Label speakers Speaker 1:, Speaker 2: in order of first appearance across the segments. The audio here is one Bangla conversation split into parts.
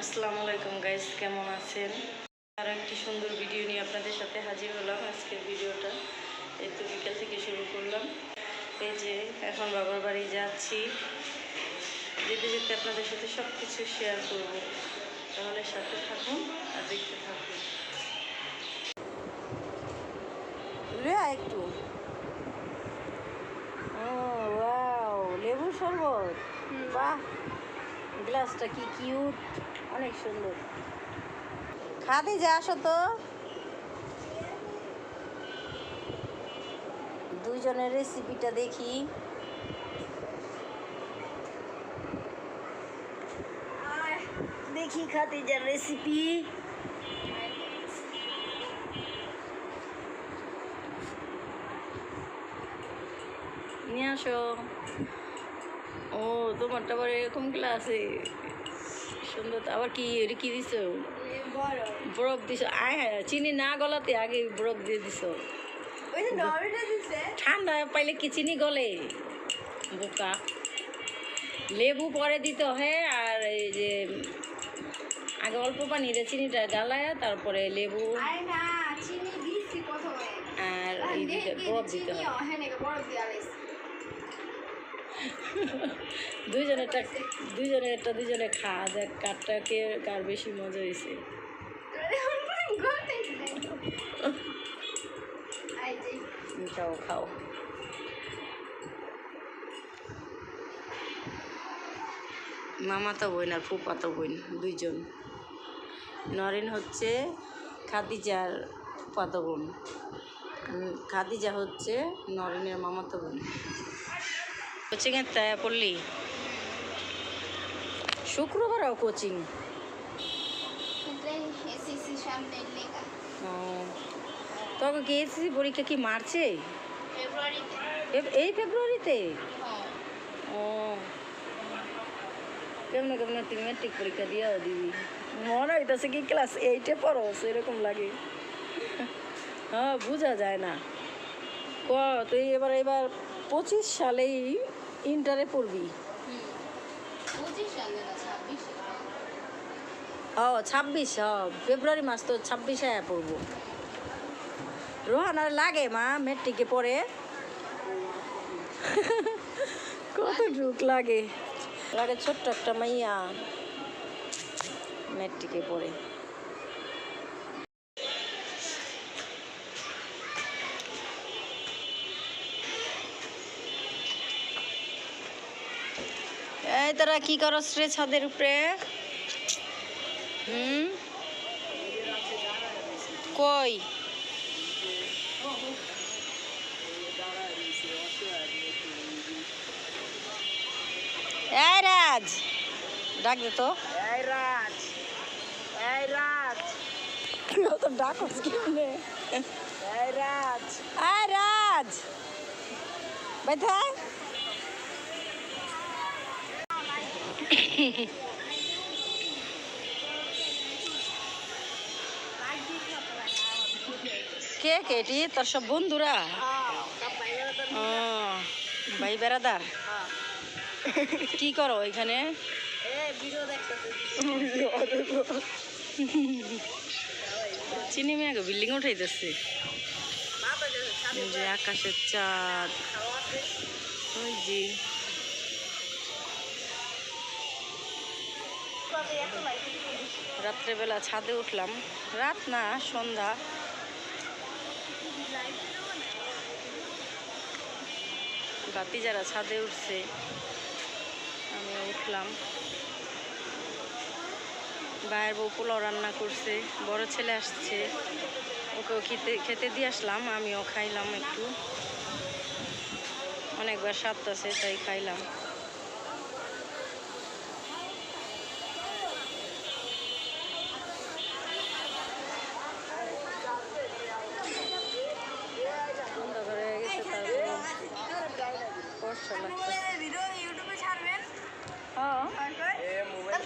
Speaker 1: আসসালামু আলাইকুম গাইস কেমন আছেন? আরও একটি সুন্দর ভিডিও নিয়ে আপনাদের সাথে হাজির হলাম আজকের ভিডিওটা। এই তো বিকেল থেকে শুরু করলাম। এই যে এখন বাবার বাড়ি যাচ্ছি। যেতে যেতে আপনাদের সাথে সব কিছু শেয়ার করব। তাহলে সাথে থাকুন আর দেখতে থাকুন। একটু। ও ওয়াও লেবু শরবত? বাহ! গ্লাসটা কি কিউট অনেক সুন্দর। খাদি যা আসো তো। দুইজনের রেসিপিটা দেখি। দেখি খাদিজার রেসিপি নিয়ে আসো। ও, তোমারটা আবার এরকম গ্লাসে সুন্দর আবার কি এটা কি দিছো? বরফ। দিছো? আয় হ্যাঁ চিনি না গলাতে আগে বরফ দিয়ে দিছো। ঠান্ডা পাইলে কি চিনি গলে? বোকা। লেবু পরে দিতে হয় আর এই যে আগে অল্প পানি রে চিনিটা গালায় তারপরে লেবু। আর বরফ দিতে হয়। দুইজনেরটা দুইজনেরটা দুইজনে খাওয়া দেখ কারটা কে, কার বেশি মজা হয়েছে খাও খাও। মামা তো বোন আর ফুপা তো বোন, দুইজন। নরেন হচ্ছে খাদিজার ফুপাতো বোন। খাদিজা হচ্ছে নরেনের মামাতো বোন। কোচিংয়ে তাই পড়লি? শুক্রবারও কোচিং ও তখন কি এসএসসি পরীক্ষা কি মার্চে এই ফেব্রুয়ারিতে? ও। কেমন কেমন তুই মেট্রিক পরীক্ষা দিয়াও দিবি? মনে হইতেছে কি ক্লাস এইটে পড়ো সেরকম লাগে। হ্যাঁ বোঝা যায় না। ক তুই এবার এবার পঁচিশ সালেই ইন্টারে পড়বি। ও ছাব্বিশ ফেব্রুয়ারি মাস তো ছাব্বিশে পড়ব। রোহানার লাগে মা মেট্রিকে পড়ে। কত ঢুক লাগে। লাগে ছোট্ট একটা মাইয়া মেট্রিকে পড়ে। এই তোরা কি করস রে ছাদের উপরে? হুম? কই? এই রাজ! ডাক দে তো।
Speaker 2: এই রাজ! এই রাজ!
Speaker 1: তো কেমনে?
Speaker 2: এই রাজ!
Speaker 1: এই রাজ! বেথা কে কেটি তোর সব বন্ধুরা? ও, ভাই বেড়াদার। কি করো এখানে? চিনি মেয়াকে বিল্ডিং উঠাইতেছে। যে আকাশের চাঁদ। রাত্রেবেলা ছাদে উঠলাম। রাত না, সন্ধ্যা। বাতি যারা ছাদে উঠছে। আমি উঠলাম। ভাইয়ের বউ পোলাও রান্না করছে। বড় ছেলে আসছে। ওকেও খেতে খেতে দিয়ে আসলাম। আমিও খাইলাম একটু। অনেকবার স্বাদ আছে, তাই খাইলাম সন্ধ্যা করে গেছে তারপরে কষ্ট লাগতেছে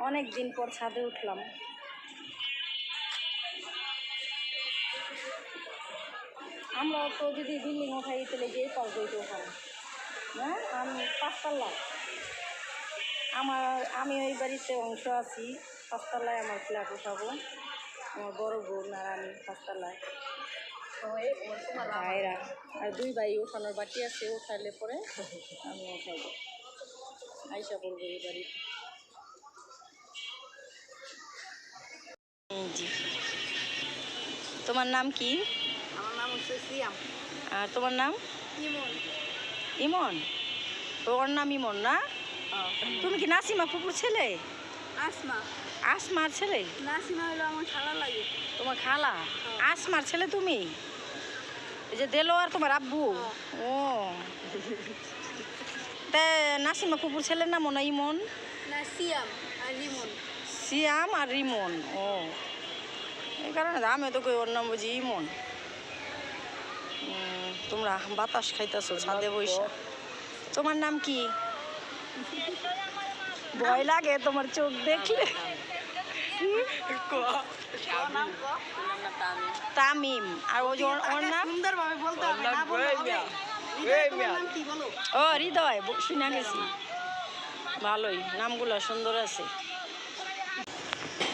Speaker 1: অনেক দিন পর ছাদে উঠলাম। আমরা তো যদি বিল্ডিং উঠাই তাহলে পাল বইতে উঠাম হ্যাঁ? আমি পাঁচতলা। আমার আমি ওই বাড়িতে অংশ আছি। পাঁচতলায় আমার ফ্ল্যাট উঠাবো। আমার বড় বোন আর আমি পাঁচতলায়। ভাইরা। আর দুই ভাই উঠানোর বাকি আছে উঠাইলে পরে আমি উঠাবো আইসা পড়ব এই বাড়িতে জি। তোমার নাম কি?
Speaker 2: আমার নাম হচ্ছে সিয়াম।
Speaker 1: আর তোমার নাম?
Speaker 2: ইমন।
Speaker 1: ইমন? ওর নাম ইমন না? তুমি কি নাসিমা ফুপুর ছেলে?
Speaker 2: আসমা
Speaker 1: আসমার ছেলে?
Speaker 2: নাসিমা হলো আমার খালা লাগে।
Speaker 1: তোমার খালা? আসমার ছেলে তুমি? এই যে দেলো আর তোমার আব্বু? ও। তা নাসিমা ফুপুর ছেলের নাম না ইমন?
Speaker 2: না সিয়াম আর রিমন।
Speaker 1: সিয়াম আর রিমন ও। এই কারণে আমি তো কই ওর নাম বুঝি ইমন। তোমরা বাতাস খাইতেছো ছাদে বৈশা তোমার নাম কি? ভয় লাগে তোমার চোখ দেখলে। তামিম। আর ওই ওর- ওর নাম?
Speaker 2: সুন্দরভাবে বলতে হবে না বললে হবে। হৃদয়, তোমার নাম কি বলো?
Speaker 1: ও হৃদয় শুনে গেছি। ভালোই নামগুলো সুন্দর আছে।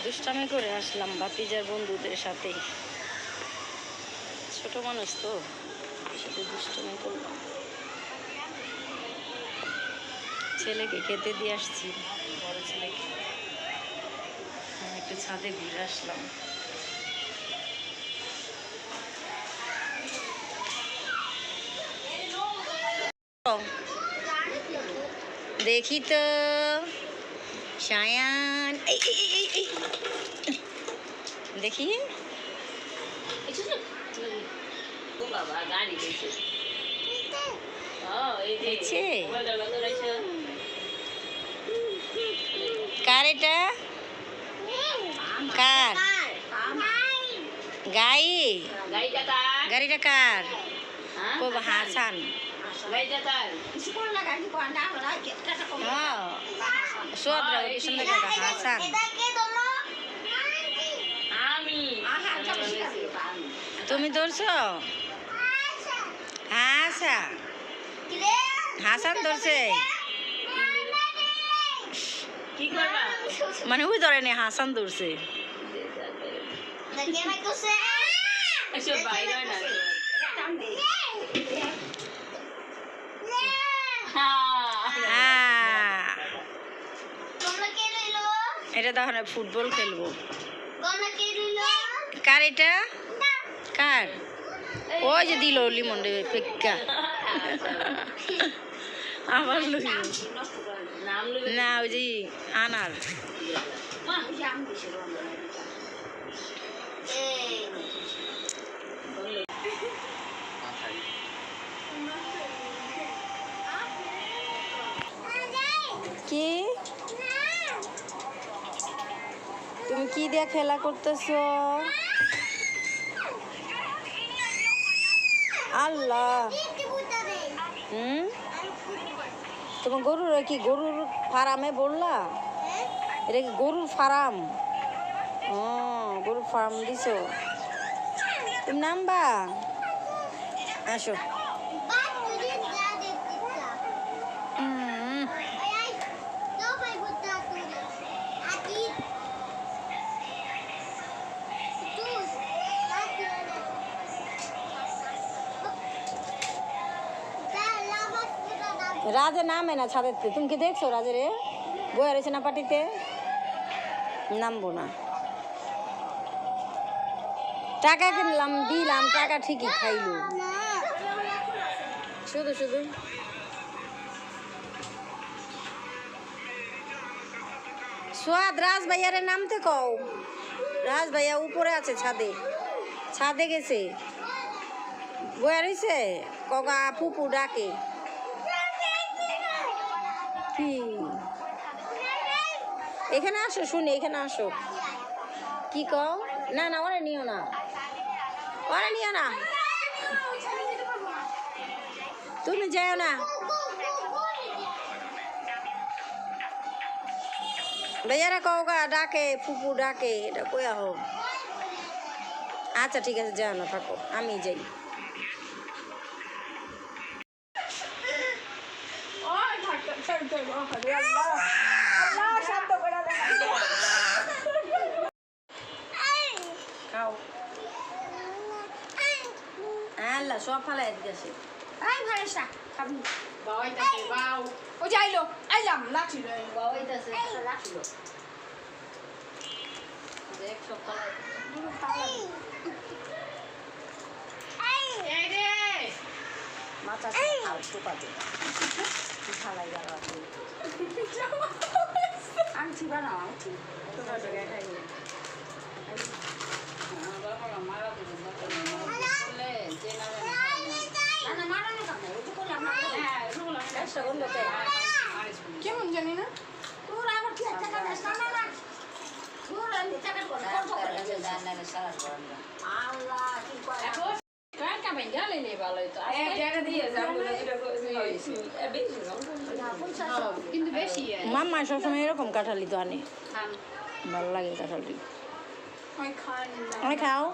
Speaker 1: দুষ্টামি করে আসলাম ভাতিজার বন্ধুদের সাথে ছোট মানুষ তো সাথে দুষ্টামি করলাম। ছেলেকে খেতে দিয়ে আসছি বড় ছেলেকে। একটু ছাদে ঘুরে আসলাম। দেখি তো সায়ান। দেখি। কার এটা? কার? গাই। গাড়িটা কার? ও হাসান। হ্যাঁ। হাসান। তুমি ধরছো? হাসা। হাসান ধরছে। মানে ওই ধরে নি হাসান ধরছে। হ্যাঁ এটা তখন ফুটবল খেলব কার এটা কার ওই যে দিল লিমন রে ফিক্কা আবার লইল না ওই যে আনার কি? তুমি কি দিয়ে খেলা করতেছো? আল্লাহ। হুম? তোমার গরুর কি গরুর ফার্মে বললা? এটা কি গরুর ফার্ম? ও, গরুর ফার্ম দিছো? তুমি নামবা আসো রাজে নামে না ছাদেতে তুমি কি দেখছ রাজে রে বয়ে রয়েছে না পাটিতে নামবো না টাকা কিনলাম, দিলাম, টাকা ঠিকই খাইলো। শুধু শুধু। সোয়াদ রাজ ভাইয়ারে নামতে কও। রাজ ভাইয়া উপরে আছে ছাদে। ছাদে গেছে। বয়া রইছে কগা ফুপু ডাকে। কি? এখানে আসো, শুনি, এখানে আসো। কি কও? না না, ওরা নিও না। ওরা নিও না। তুমি যাও না। বেজারা কওগা ডাকে, ফুপু ডাকে, এটা কয়া হোক। আচ্ছা ঠিক আছে, যাও না, থাকো, আমি যাই। আল্লাহ সব ফালাই দিয়েছে
Speaker 3: এই ভারেসা খাবি বাবাইতাছে বাও। ও যাইলো আইলাম লাঠি লই
Speaker 1: এক সপ্তাহ
Speaker 3: এই রে।
Speaker 1: মাথা খাও টুকাতে ফালাই গেল আনছি বানাও আনছি জায়গায় খাইলে না না মারানো
Speaker 3: কেমন জানি না।
Speaker 1: তোর আবার কি একটা কাজ না না না। তোর আমি টাকা করে আল্লাহ কি করে
Speaker 3: কিন্তু বেশি
Speaker 1: মাম্মা সবসময় এরকম কাঁঠালি তো আনে। ভালো লাগে কাঁঠালি।
Speaker 3: ওই খান
Speaker 1: অনেক খাও।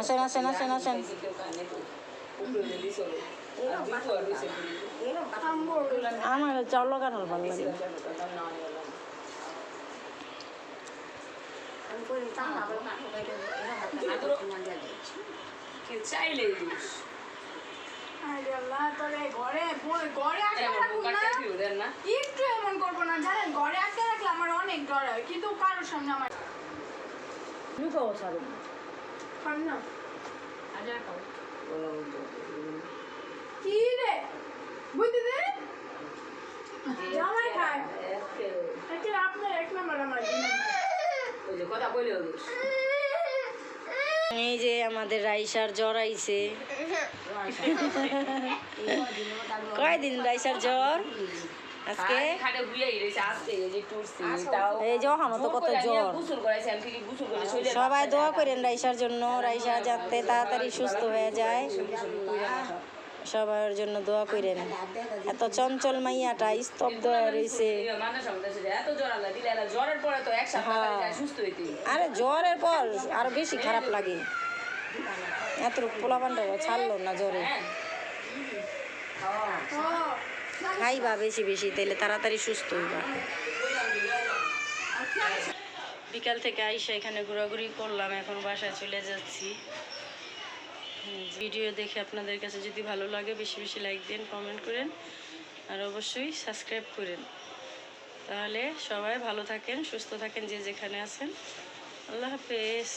Speaker 1: আসেন আসেন আসেন আসেন। আমার চাউল কাঁঠাল ভালো লাগে
Speaker 3: একটু এমন করব না জানেন ঘরে আটকে রাখলে আমার অনেক ডর হয় কিন্তু কারোর সামনে আমার
Speaker 1: লুকাও ছাড়ো
Speaker 3: খান না কি রে? বুঝতে দে জামাই খায়। এটা আপনার এক নম্বর আমার
Speaker 1: এই যে আমাদের রাইসার জ্বর আইছে। কয়দিন রাইসার জ্বর? আজকে? এই যে ওখানে তো কত জ্বর সবাই দোয়া করেন রাইসার জন্য। রাইসা যাতে তাড়াতাড়ি সুস্থ হয়ে যায়। সবার জন্য দোয়া করেন। এত চঞ্চল মাইয়াটা স্তব্ধ হয়ে রয়েছে হ্যাঁ।
Speaker 4: লাগে সুস্থ হইতে
Speaker 1: আরে জ্বরের পর আরও বেশি খারাপ লাগে। এত পোলাপানটা ছাড়লো না জ্বরে। খাইবা বেশি বেশি, তাইলে তাড়াতাড়ি সুস্থ হইবা। বিকাল থেকে আইসা এখানে ঘোরাঘুরি করলাম, এখন বাসায় চলে যাচ্ছি। ভিডিও দেখে আপনাদের কাছে যদি ভালো লাগে, বেশি বেশি লাইক দিন কমেন্ট করেন, আর অবশ্যই সাবস্ক্রাইব করেন। তাহলে সবাই ভালো থাকেন, সুস্থ থাকেন যে যেখানে আছেন। আল্লাহ হাফেজ।